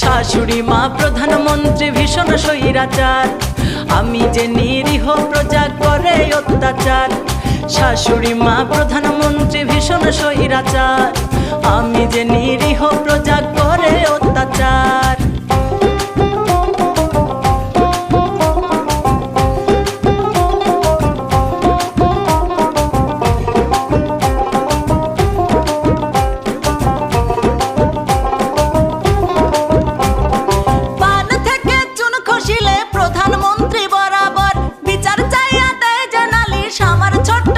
শাশুড়ি মা, প্রধানমন্ত্রী, ভীষণ স্বৈরাচার। আমি যে নিরীহ প্রজা, করে অত্যাচার। শাশুড়ি মা, প্রধানমন্ত্রী, ভীষণ স্বৈরাচার। আমি যে নিরীহ ชุด